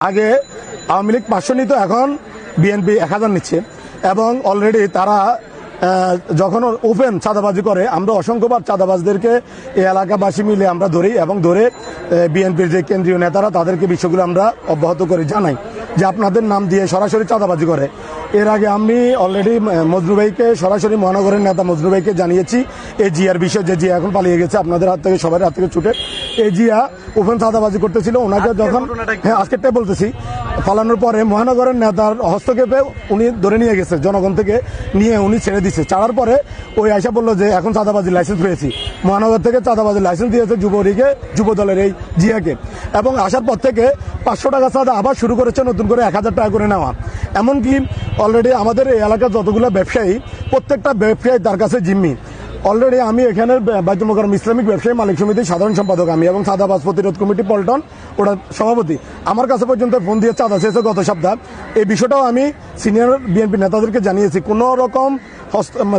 আগে আওয়ামী লীগ পাঁচশো নিত এখন বিএনপি এক হাজার নিচ্ছে এবং অলরেডি তারা যখন ওপেন চাঁদাবাজি করে, আমরা অসংখ্যবার চাঁদাবাজদেরকে এই এলাকাবাসী মিলে আমরা ধরি এবং ধরে বিএনপির যে কেন্দ্রীয় নেতারা তাদেরকে বিষয়গুলো আমরা অব্যাহত করে জানাই। যে আপনাদের নাম দিয়ে সরাসরি চাঁদাবাজি করে। এর আগে আমি অলরেডি মজনু ভাইকে সরাসরি মহানগরের নেতা মজনু ভাইকে জানিয়েছি। এই জিয়ার বিষয়ে যে জিয়া এখন পালিয়ে গেছে আপনাদের হাত থেকে সবার হাত থেকে ছুটে। এই জিয়া ওপেন চাঁদাবাজি করতেছিল। ওনাকে যখন হ্যাঁ আজকেরটাই বলতেছি। পালানোর পরে মহানগরের নেতার হস্তক্ষেপে উনি ধরে নিয়ে গেছে জনগণ থেকে নিয়ে উনি ছেড়ে দিছে। ছাড়ার পরে ওই আয়সা বলল যে এখন চাঁদাবাজির লাইসেন্স পেয়েছি। মহানগর থেকে চাঁদাবাজির লাইসেন্স দিয়েছে যুবলীগে যুব দলের এই জিয়াকে। এবং আসার পর থেকে পাঁচশো টাকা চাঁদা আবার শুরু করেছে নতুন করে এক হাজার টাকা করে নেওয়া। এমনকি অলরেডি আমাদের এই এলাকার যতগুলো ব্যবসায়ী, প্রত্যেকটা ব্যবসায়ী তার কাছে জিম্মি। অলরেডি আমি এখানে বাদ্যমকরম ইসলামিক ব্যবসায়ী, মালিক সমিতির সাধারণ সম্পাদক আমি এবং চাঁদাবাজ প্রতিরোধ কমিটি, পল্টন ওটা সভাপতি। আমার কাছে পর্যন্ত ফোন দিয়ে চাঁদা চেয়েছে গত সপ্তাহ। এই বিষয়টাও আমি সিনিয়র বিএনপি নেতাদেরকে জানিয়েছি। কোনো রকম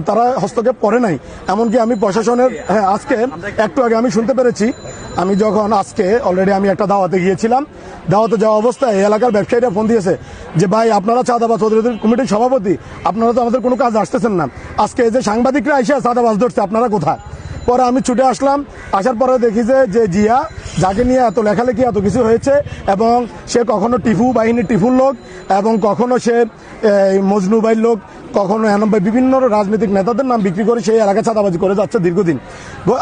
তারা হস্তক্ষেপ করে নাই। এমনকি আমি প্রশাসনের হ্যাঁ আজকে একটু আগে আমি শুনতে পেরেছি। আমি যখন আজকে অলরেডি আমি একটা দাওয়াতে গিয়েছিলাম। দাওয়াতে যাওয়া অবস্থায় এই এলাকার ব্যবসায়ীরা ফোন দিয়েছে যে, ভাই, আপনারা প্রতিরোধ কমিটির সভাপতি। আপনারা তো আমাদের কোনো কাজ আসতেছেন না। আজকে যে সাংবাদিকরা এসে চাঁদাবাজ ধরছে আপনারা কোথায়? পরে আমি ছুটে আসলাম, আসার পরে দেখি যে যে জিয়া, যাকে নিয়ে এত লেখালেখি, এত কিছু হয়েছে, এবং সে কখনো টিফু বাহিনী টিফুর লোক, এবং কখনো সে মজনু লোক কখনো এনম ভাই বিভিন্ন রাজনৈতিক নেতাদের নাম বিক্রি করে সেই এলাকা চাঁদাবাজি করে যাচ্ছে দীর্ঘদিন।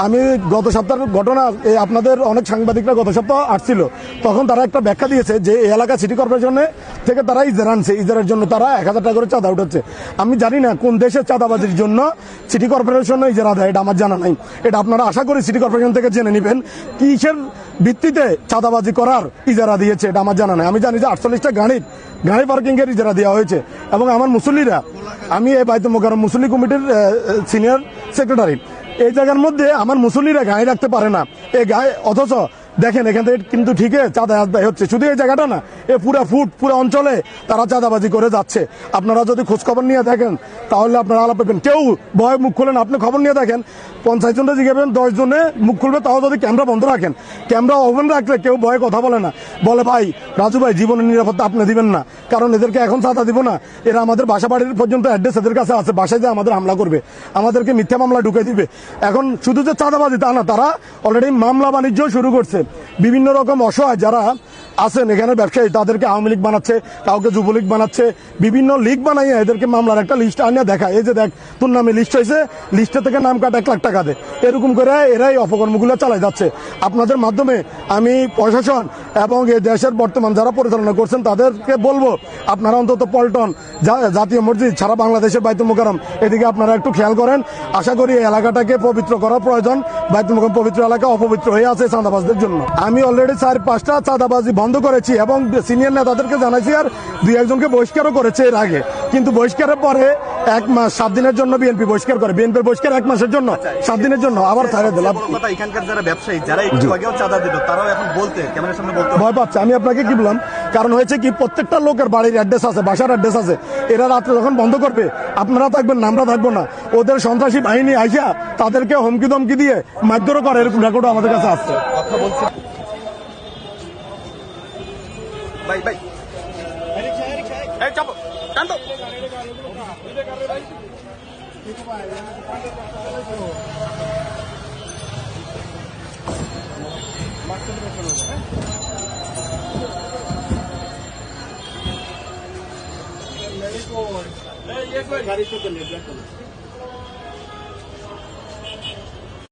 আমি গত সপ্তাহের ঘটনা আপনাদের অনেক সাংবাদিকরা গত সপ্তাহ আসছিল। তখন তারা একটা ব্যাখ্যা দিয়েছে যে এই এলাকা সিটি কর্পোরেশনে থেকে তারা ইজারা আনছে। ইজারের জন্য তারা এক হাজার টাকা করে চাঁদা উঠাচ্ছে। আমি জানি না কোন দেশের চাঁদাবাজির জন্য সিটি কর্পোরেশন ইজারা দেয়, এটা আমার জানা নাই। এটা আপনারা আশা করি সিটি কর্পোরেশন থেকে জেনে নেবেন। কিসের ভিত্তিতে চাঁদাবাজি করার ইজারা দিয়েছে, এটা আমার জানা নাই। আমি জানি যে আটচল্লিশটা গাড়ি পার্কিং এর ইজারা দেওয়া হয়েছে। এবং আমার মুসল্লিরা, আমি এই বাইতুল মোকারম মুসল্লি কমিটির সিনিয়র সেক্রেটারি এই জায়গার মধ্যে আমার মুসল্লিরা গায়ে রাখতে পারে না। এই গায়ে, অথচ দেখেন, এখান থেকে কিন্তু ঠিকই চাঁদা আদায় হচ্ছে। শুধু এই জায়গাটা না, এ পুরো ফুট, পুরো অঞ্চলে তারা চাঁদাবাজি করে যাচ্ছে। আপনারা যদি খোঁজ খবর নিয়ে দেখেন, তাহলে আপনারা আলাপ পাবেন কেউ ভয় মুখ খুলেন, আপনি খবর নিয়ে দেখেন, পঞ্চাশ জনটা জিজ্ঞাসা দশ জনে মুখ খুলবে, তাও যদি ক্যামেরা বন্ধ রাখেন। ক্যামেরা ওপেন রাখলে কেউ ভয়ে কথা বলে না। বলে, ভাই, রাজু ভাই জীবনের নিরাপত্তা আপনি দিবেন না। কারণ এদেরকে এখন চাঁদা দিব না। এরা আমাদের বাসা বাড়ির পর্যন্ত অ্যাড্রেস এদের কাছে আছে। বাসায় যে আমাদের হামলা করবে, আমাদেরকে মিথ্যা মামলা ঢুকে দিবে। এখন শুধু যে চাঁদাবাজি, তা না, তারা অলরেডি মামলা বাণিজ্য শুরু করছে। বিভিন্ন রকম অসহায় যারা আছেন এখানে ব্যবসায়ী, তাদেরকে আওয়ামী লীগ বানাচ্ছে, কাউকে যুবলীগ বানাচ্ছে, বিভিন্ন লীগ বানাইয়া এদেরকে মামলার একটা লিস্ট আনিয়ে দেখা এই যে দেখ তোর নামে লিস্ট হয়েছে লিস্টে থেকে নাম কাটা এক লাখ টাকা দে। এরকম করে এরাই অপকর্মগুলো চালাই যাচ্ছে। আপনাদের মাধ্যমে আমি প্রশাসন এবং এই দেশের বর্তমান যারা পরিচালনা করছেন, তাদেরকে বলব, আপনারা অন্তত পল্টন জাতীয় মসজিদ সারা বাংলাদেশের বাইতুল মোকারম এদিকে আপনারা একটু খেয়াল করেন। আশা করি এলাকাটাকে পবিত্র করা প্রয়োজন। বাইতুল মোকারম পবিত্র এলাকা অপবিত্র হয়ে আছে চাঁদাবাজদের জন্য। আমি অলরেডি চার, পাঁচটা চাঁদাবাজি বন্ধ করেছি এবং সিনিয়র নেতাদেরকে জানাইছি আর দুই একজনকে বহিষ্কারও করেছে এর আগে। কিন্তু বহিষ্কারের পরে এক মাস সাত দিনের জন্য বিএনপি বহিষ্কার করে। বিএনপির বহিষ্কার এক মাসের জন্য সাত দিনের জন্য আবার ছাড়ে দিলাম। এখানকার যারা ব্যবসায়ী যারা একটু আগেও চাঁদা দিত তারাও এখন বলতে ক্যামেরার সামনে বলতে ভয় পাচ্ছে। আমি আপনাকে কি বললাম? কারণ হয়েছে কি প্রত্যেকটা লোকের বাড়ির অ্যাড্রেস আছে বাসার অ্যাড্রেস আছে। এরা রাত্রে যখন বন্ধ করবে আপনারা থাকবেন না আমরা থাকব না। ওদের সন্ত্রাসী বাহিনী আইসা তাদেরকে হুমকি দমকি দিয়ে মারধরও করে এরকম রেকর্ডও আমাদের কাছে আসছে। কথা বলছে ভাই ভাই এই চাপো টান দাও।